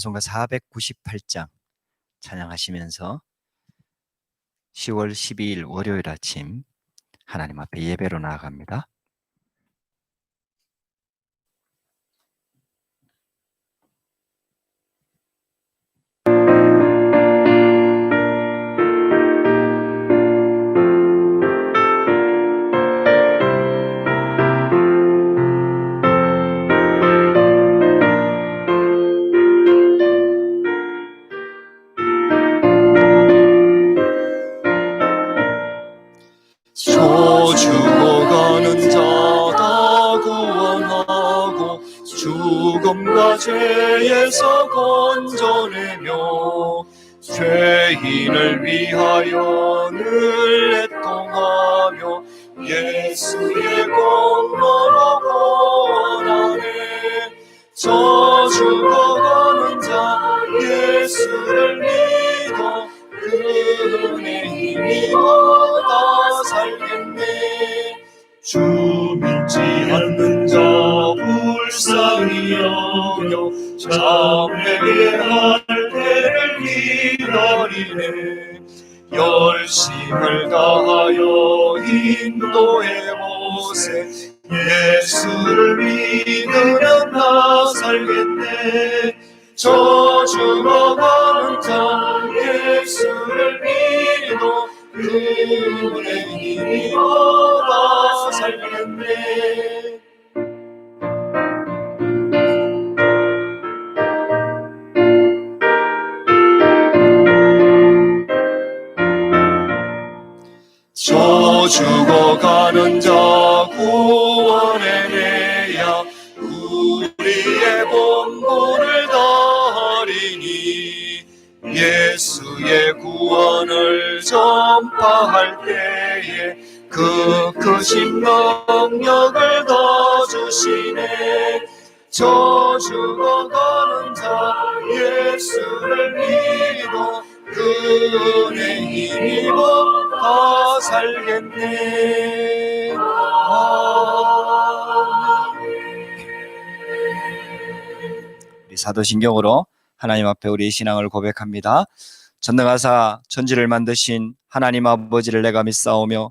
찬송가 498장 찬양하시면서 10월 12일 월요일 아침 하나님 앞에 예배로 나아갑니다. 참회의 할 때를 기다리네. 열심을 다하여 인도 능력을 더 주시네. 저 죽어가는 자 예수를 믿어 그 은혜 힘입어 다 살겠네. 우리 사도신경으로 하나님 앞에 우리의 신앙을 고백합니다. 전능하사 천지를 만드신 하나님 아버지를 내가 믿사오며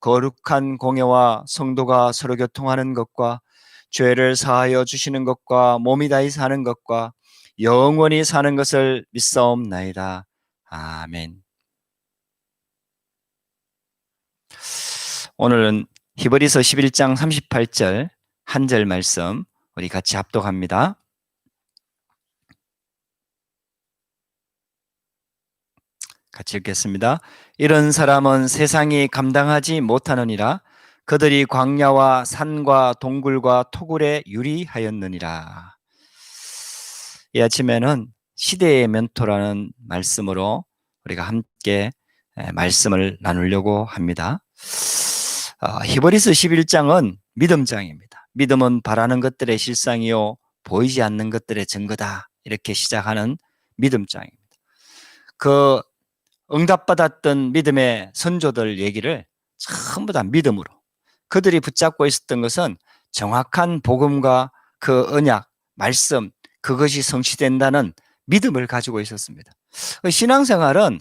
거룩한 공예와 성도가 서로 교통하는 것과 죄를 사하여 주시는 것과 몸이 다히 사는 것과 영원히 사는 것을 믿사옵나이다. 아멘. 오늘은 히브리서 11장 38절 한 절 말씀 우리 같이 합독합니다. 같이 읽겠습니다. 이런 사람은 세상이 감당하지 못하느니라 그들이 광야와 산과 동굴과 토굴에 유리하였느니라. 이 아침에는 시대의 멘토라는 말씀으로 우리가 함께 에, 말씀을 나누려고 합니다. 어, 히브리서 11장은 믿음장입니다. 믿음은 바라는 것들의 실상이요 보이지 않는 것들의 증거다. 이렇게 시작하는 믿음장입니다. 그 응답받았던 믿음의 선조들 얘기를 전부 다 믿음으로 그들이 붙잡고 있었던 것은 정확한 복음과 그 언약, 말씀 그것이 성취된다는 믿음을 가지고 있었습니다. 그 신앙생활은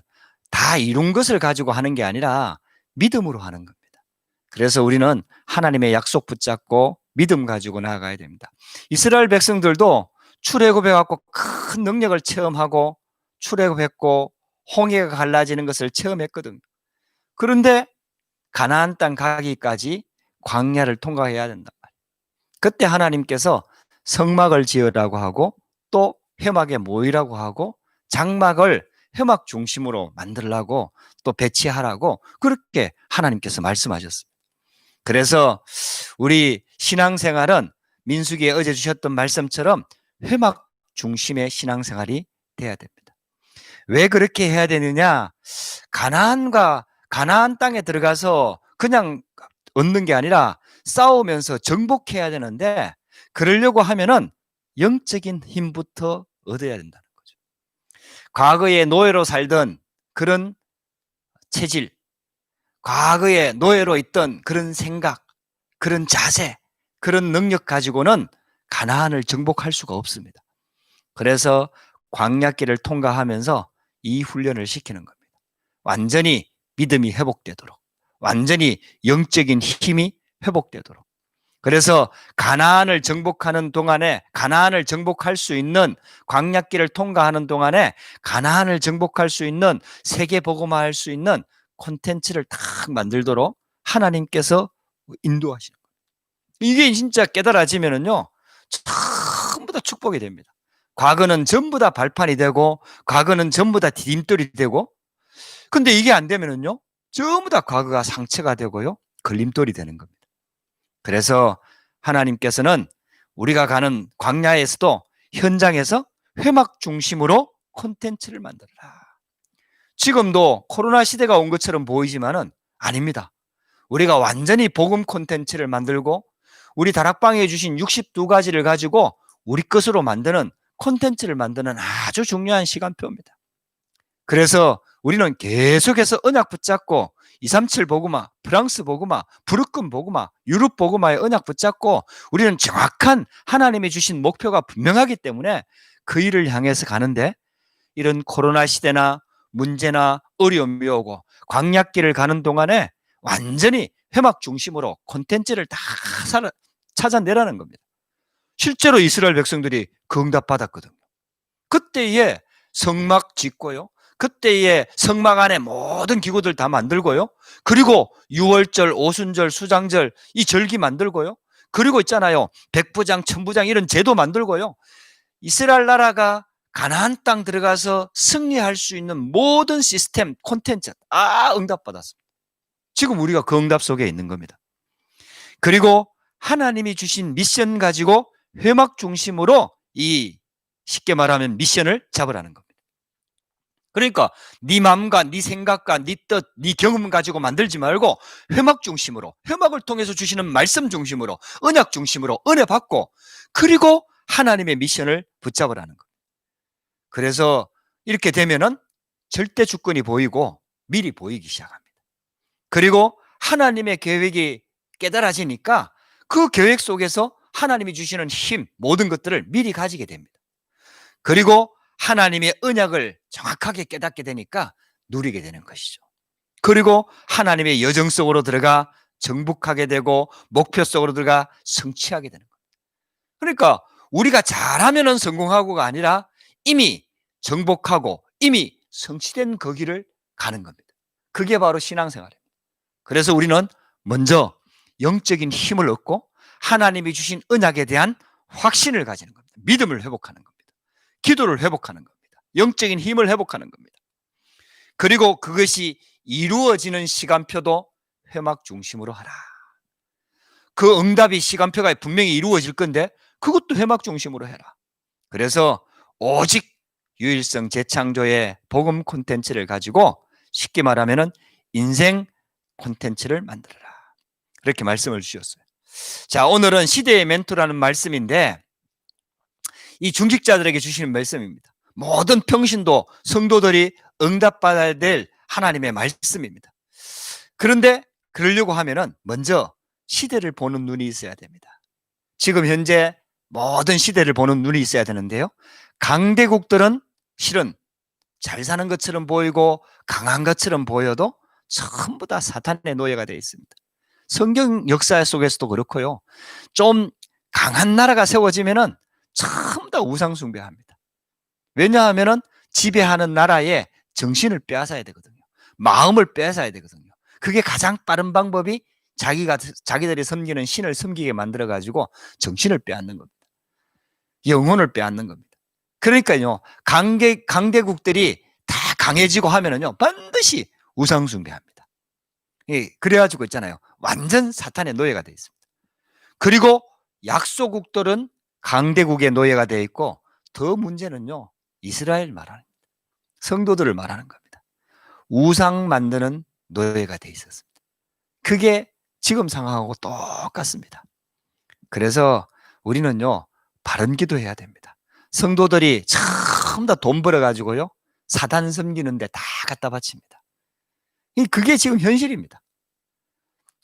다 이룬 것을 가지고 하는 게 아니라 믿음으로 하는 겁니다. 그래서 우리는 하나님의 약속 붙잡고 믿음 가지고 나아가야 됩니다. 이스라엘 백성들도 출애굽해 갖고 큰 능력을 체험하고 출애굽했고 홍해가 갈라지는 것을 체험했거든. 그런데 가나안 땅 가기까지 광야를 통과해야 된다. 그때 하나님께서 성막을 지으라고 하고 또 회막에 모이라고 하고 장막을 회막 중심으로 만들라고 또 배치하라고 그렇게 하나님께서 말씀하셨습니다. 그래서 우리 신앙생활은 민수기에 어제 주셨던 말씀처럼 회막 중심의 신앙생활이 돼야 됩니다. 왜 그렇게 해야 되느냐? 가나안과 가나안 땅에 들어가서 그냥 얻는 게 아니라 싸우면서 정복해야 되는데 그러려고 하면은 영적인 힘부터 얻어야 된다는 거죠. 과거에 노예로 살던 그런 체질, 과거에 노예로 있던 그런 생각, 그런 자세, 그런 능력 가지고는 가나안을 정복할 수가 없습니다. 그래서 광야길을 통과하면서 이 훈련을 시키는 겁니다. 완전히 믿음이 회복되도록, 완전히 영적인 힘이 회복되도록. 그래서 가나안을 정복하는 동안에 가나안을 정복할 수 있는 광야길을 통과하는 동안에 가나안을 정복할 수 있는 세계 복음화할 수 있는 콘텐츠를 딱 만들도록 하나님께서 인도하시는 거예요. 이게 진짜 깨달아지면은요, 전부 다 축복이 됩니다. 과거는 전부 다 발판이 되고, 과거는 전부 다 디딤돌이 되고, 근데 이게 안 되면은요, 전부 다 과거가 상처가 되고요, 걸림돌이 되는 겁니다. 그래서 하나님께서는 우리가 가는 광야에서도 현장에서 회막 중심으로 콘텐츠를 만들어라. 지금도 코로나 시대가 온 것처럼 보이지만은 아닙니다. 우리가 완전히 복음 콘텐츠를 만들고 우리 다락방에 주신 62가지를 가지고 우리 것으로 만드는 콘텐츠를 만드는 아주 중요한 시간표입니다. 그래서 우리는 계속해서 언약 붙잡고 237 보그마, 프랑스 보그마, 부르금 보그마, 유럽 보그마의 언약 붙잡고 우리는 정확한 하나님이 주신 목표가 분명하기 때문에 그 일을 향해서 가는데 이런 코로나 시대나 문제나 어려움이 오고 광약길을 가는 동안에 완전히 회막 중심으로 콘텐츠를 다 찾아내라는 겁니다. 실제로 이스라엘 백성들이 그 응답 받았거든요. 그때에 성막 짓고요. 그때에 성막 안에 모든 기구들 다 만들고요. 그리고 유월절, 오순절, 수장절 이 절기 만들고요. 그리고 있잖아요. 백부장, 천부장 이런 제도 만들고요. 이스라엘 나라가 가나안 땅 들어가서 승리할 수 있는 모든 시스템, 콘텐츠 다 응답받았습니다. 지금 우리가 그 응답 속에 있는 겁니다. 그리고 하나님이 주신 미션 가지고 회막 중심으로 이 쉽게 말하면 미션을 잡으라는 겁니다. 그러니까 네 마음과 네 생각과 네 뜻, 네 경험 가지고 만들지 말고 회막 중심으로 회막을 통해서 주시는 말씀 중심으로 언약 중심으로 은혜 받고 그리고 하나님의 미션을 붙잡으라는 겁니다. 그래서 이렇게 되면은 절대 주권이 보이고 미리 보이기 시작합니다. 그리고 하나님의 계획이 깨달아지니까 그 계획 속에서 하나님이 주시는 힘, 모든 것들을 미리 가지게 됩니다. 그리고 하나님의 언약을 정확하게 깨닫게 되니까 누리게 되는 것이죠. 그리고 하나님의 여정 속으로 들어가 정복하게 되고 목표 속으로 들어가 성취하게 되는 겁니다. 그러니까 우리가 잘하면은 성공하고가 아니라 이미 정복하고 이미 성취된 그 길을 가는 겁니다. 그게 바로 신앙생활입니다. 그래서 우리는 먼저 영적인 힘을 얻고 하나님이 주신 언약에 대한 확신을 가지는 겁니다. 믿음을 회복하는 겁니다. 기도를 회복하는 겁니다. 영적인 힘을 회복하는 겁니다. 그리고 그것이 이루어지는 시간표도 회막 중심으로 하라. 그 응답이 시간표가 분명히 이루어질 건데 그것도 회막 중심으로 해라. 그래서 오직 유일성 재창조의 복음 콘텐츠를 가지고 쉽게 말하면은 인생 콘텐츠를 만들어라. 그렇게 말씀을 주셨어요. 자, 오늘은 시대의 멘토라는 말씀인데 이 중직자들에게 주시는 말씀입니다. 모든 평신도 성도들이 응답받아야 될 하나님의 말씀입니다. 그런데 그러려고 하면은 먼저 시대를 보는 눈이 있어야 됩니다. 지금 현재 모든 시대를 보는 눈이 있어야 되는데요. 강대국들은 실은 잘 사는 것처럼 보이고 강한 것처럼 보여도 전부 다 사탄의 노예가 되어 있습니다. 성경 역사 속에서도 그렇고요. 좀 강한 나라가 세워지면은 전부 다 우상숭배합니다. 왜냐하면은 지배하는 나라의 정신을 빼앗아야 되거든요. 마음을 빼앗아야 되거든요. 그게 가장 빠른 방법이 자기가 자기들이 섬기는 신을 섬기게 만들어 가지고 정신을 빼앗는 겁니다. 영혼을 빼앗는 겁니다. 그러니까요. 강대 강대국들이 다 강해지고 하면은요. 반드시 우상숭배합니다. 예, 그래가지고 있잖아요. 완전 사탄의 노예가 되어 있습니다. 그리고 약소국들은 강대국의 노예가 되어 있고 더 문제는요. 이스라엘 말하는 성도들을 말하는 겁니다. 우상 만드는 노예가 돼 있었습니다. 그게 지금 상황하고 똑같습니다. 그래서 우리는요, 바른 기도해야 됩니다. 성도들이 전부 다돈 벌어가지고요, 사단 섬기는데 다 갖다 바칩니다. 이- 그게 지금 현실입니다.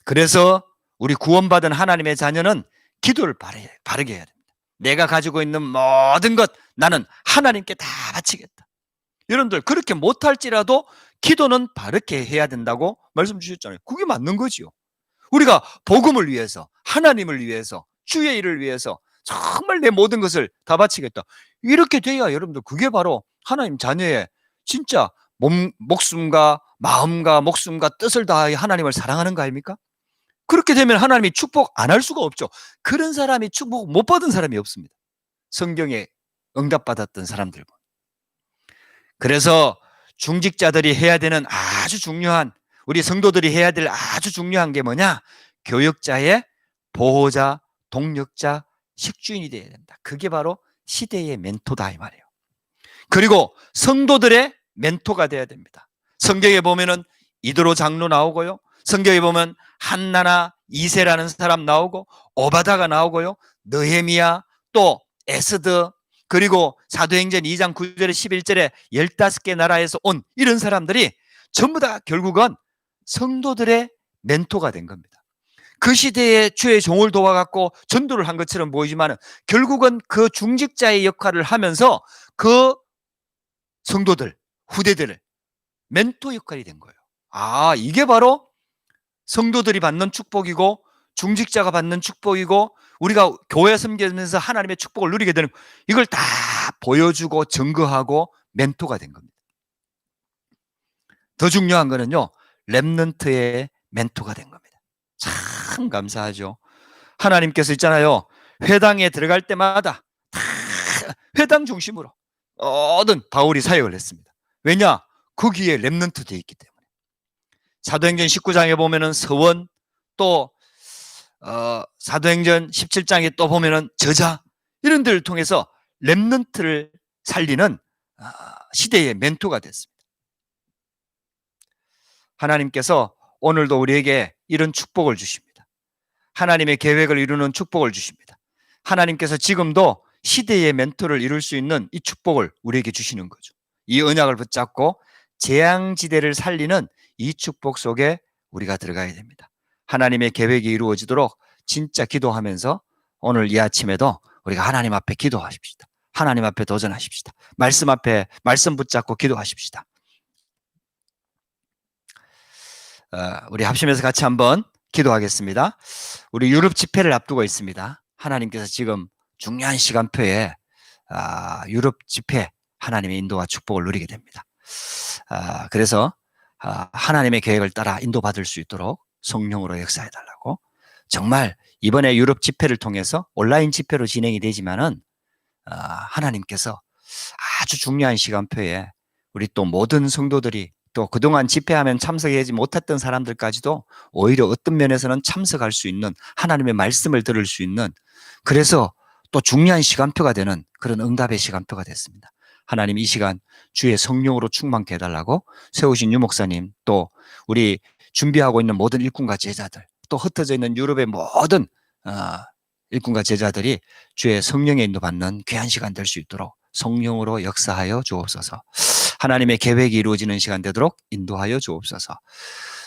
그래서 우리 구원받은 하나님의 자녀는 기도를 바르게, 바르게 해야 됩니다. 내가 가지고 있는 모든 것 나는 하나님께 다 바치겠다. 여러분들 그렇게 못할지라도 기도는 바르게 해야 된다고 말씀 주셨잖아요. 그게 맞는 거지요. 우리가 복음을 위해서 하나님을 위해서 주의 일을 위해서 정말 내 모든 것을 다 바치겠다. 이렇게 돼야 여러분들 그게 바로 하나님 자녀의 진짜 몸, 목숨과 마음과 목숨과 뜻을 다하여 하나님을 사랑하는 거 아닙니까? 그렇게 되면 하나님이 축복 안 할 수가 없죠. 그런 사람이 축복 못 받은 사람이 없습니다. 성경에 응답받았던 사람들고. 그래서 중직자들이 해야 되는 아주 중요한 우리 성도들이 해야 될 아주 중요한 게 뭐냐? 교역자의 보호자, 동력자, 식주인이 되어야 된다. 그게 바로 시대의 멘토다 이 말이에요. 그리고 성도들의 멘토가 돼야 됩니다. 성경에 보면은 이도로 장로 나오고요. 성경에 보면 한나나 이세라는 사람 나오고 오바다가 나오고요. 느헤미야 또 에스드 그리고 사도행전 2장 9절에 11절에 15개 나라에서 온 이런 사람들이 전부 다 결국은 성도들의 멘토가 된 겁니다. 그 시대에 주의 종을 도와갖고 전도를 한 것처럼 보이지만 결국은 그 중직자의 역할을 하면서 그 성도들, 후대들을 멘토 역할이 된 거예요. 아, 이게 바로 성도들이 받는 축복이고 중직자가 받는 축복이고 우리가 교회 섬기면서 하나님의 축복을 누리게 되는 이걸 다 보여주고 증거하고 멘토가 된 겁니다. 더 중요한 거는요. 랩넌트의 멘토가 된 겁니다. 참 감사하죠. 하나님께서 있잖아요. 회당에 들어갈 때마다 다 회당 중심으로 모든 바울이 사역을 했습니다. 왜냐? 거기에 랩넌트 돼 있기 때문에. 사도행전 19장에 보면은 서원 또 어, 사도행전 17장에 또 보면은 저자 이런 데를 통해서 랩넌트를 살리는 아, 시대의 멘토가 됐습니다. 하나님께서 오늘도 우리에게 이런 축복을 주십니다. 하나님의 계획을 이루는 축복을 주십니다. 하나님께서 지금도 시대의 멘토를 이룰 수 있는 이 축복을 우리에게 주시는 거죠. 이 언약을 붙잡고 재앙지대를 살리는 이 축복 속에 우리가 들어가야 됩니다. 하나님의 계획이 이루어지도록 진짜 기도하면서 오늘 이 아침에도 우리가 하나님 앞에 기도하십시다. 하나님 앞에 도전하십시다. 말씀 앞에 말씀 붙잡고 기도하십시다. 어, 우리 합심해서 같이 한번 기도하겠습니다. 우리 유럽 집회를 앞두고 있습니다. 하나님께서 지금 중요한 시간표에 아, 유럽 집회 하나님의 인도와 축복을 누리게 됩니다. 아, 그래서 아, 하나님의 계획을 따라 인도받을 수 있도록 성령으로 역사해 달라고 정말 이번에 유럽 집회를 통해서 온라인 집회로 진행이 되지만은 아, 하나님께서 아주 중요한 시간표에 우리 또 모든 성도들이 또 그동안 집회하면 참석하지 못했던 사람들까지도 오히려 어떤 면에서는 참석할 수 있는 하나님의 말씀을 들을 수 있는 그래서 또 중요한 시간표가 되는 그런 응답의 시간표가 됐습니다. 하나님 이 시간 주의 성령으로 충만케 해달라고 세우신 유목사님 또 우리 준비하고 있는 모든 일꾼과 제자들 또 흩어져 있는 유럽의 모든 어, 일꾼과 제자들이 주의 성령의 인도받는 귀한 시간 될 수 있도록 성령으로 역사하여 주옵소서. 하나님의 계획이 이루어지는 시간 되도록 인도하여 주옵소서.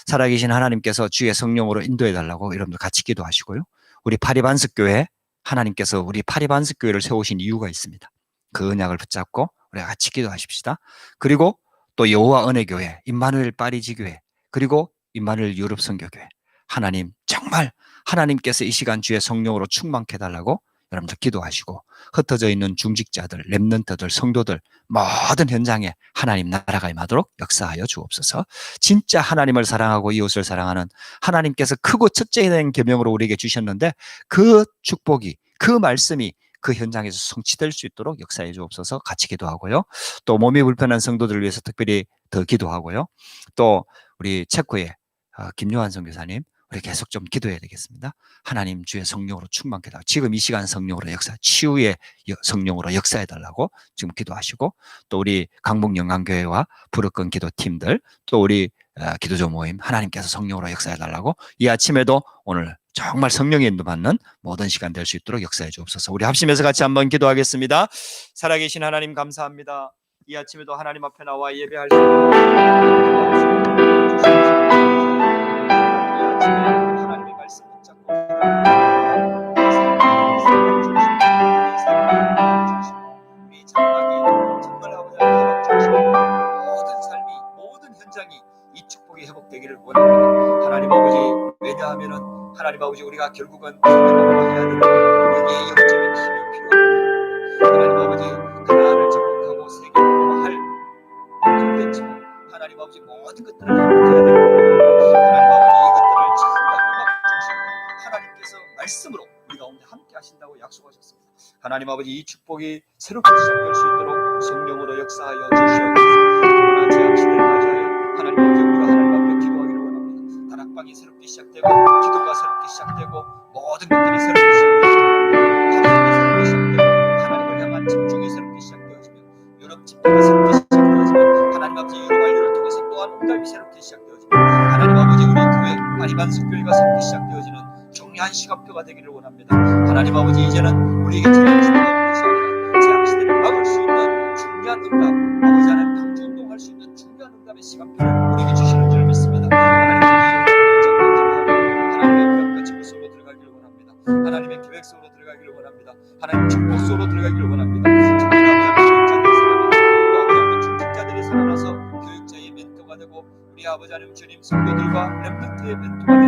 살아계신 하나님께서 주의 성령으로 인도해 달라고 여러분들 같이 기도하시고요. 우리 파리반석 교회 하나님께서 우리 파리반석 교회를 세우신 이유가 있습니다. 그 언약을 붙잡고 우리가 같이 기도하십시다. 그리고 또 여호와 은혜 교회, 임마누엘 파리지 교회, 그리고 임마누엘 유럽 선교 교회. 하나님 정말 하나님께서 이 시간 주의 성령으로 충만케 해달라고 여러분들 기도하시고 흩어져 있는 중직자들, 랩런트들, 성도들 모든 현장에 하나님 나라가 임하도록 역사하여 주옵소서. 진짜 하나님을 사랑하고 이웃을 사랑하는 하나님께서 크고 첫째 된 계명으로 우리에게 주셨는데 그 축복이 그 말씀이 그 현장에서 성취될 수 있도록 역사해 주옵소서 같이 기도하고요. 또 몸이 불편한 성도들을 위해서 특별히 더 기도하고요. 또 우리 체코의 어, 김요한 선교사님 우리 계속 좀 기도해야 되겠습니다. 하나님 주의 성령으로 충만케 해달라고 지금 이 시간 성령으로 역사 치유의 여- 성령으로 역사해 달라고 지금 기도하시고 또 우리 강북 영광교회와 부르권 기도팀들 또 우리 어, 기도조 모임 하나님께서 성령으로 역사해 달라고 이 아침에도 오늘 정말 성령의 인도 받는 모든 시간 될 수 있도록 역사해 주옵소서. 우리 합심해서 같이 한번 기도하겠습니다. 살아계신 하나님 감사합니다. 이 아침에도 하나님 앞에 나와 예배할 수 하나님의 말씀 붙잡고 회복되기를 원합니다. 하나님 아버지 왜냐하면은 하나님 아버지 우리가 결국은 회복을 해야 되는 여기에 영적인 힘이 필요합니다. 하나님 아버지 하나를 정복하고 세계를 할 컨텐츠 하나님 아버지 모든 것들을 회복해야 됩니다. 하나님 아버지 이것들을 다 중심으로 하나님께서 말씀으로 우리 가운데 함께 하신다고 약속하셨습니다. 하나님 아버지 이 축복이 새롭게 시작될 수 있도록 성령으로 역사하여 주시옵소서. 하나님 아버지 하나님 앞에 시간표가 되기를 원합니다. 하나님 아버지 이제는 우리에게 재앙 시대가 없는 시간이라 재앙 시대를 막을 수 있는 중요한 응답 아버지 하나님 방주 운동할 수 있는 중요한 응답의 시간표를 우리에게 주시는 줄 믿습니다. 하나님의 지구 속으로 들어가기를 원합니다. 하나님의 계획 속으로 들어가기를 원합니다. 하나님 축복 속으로 들어가기를 원합니다. 아버지 하나님 주님 성도들과 렘넌트의 멘토가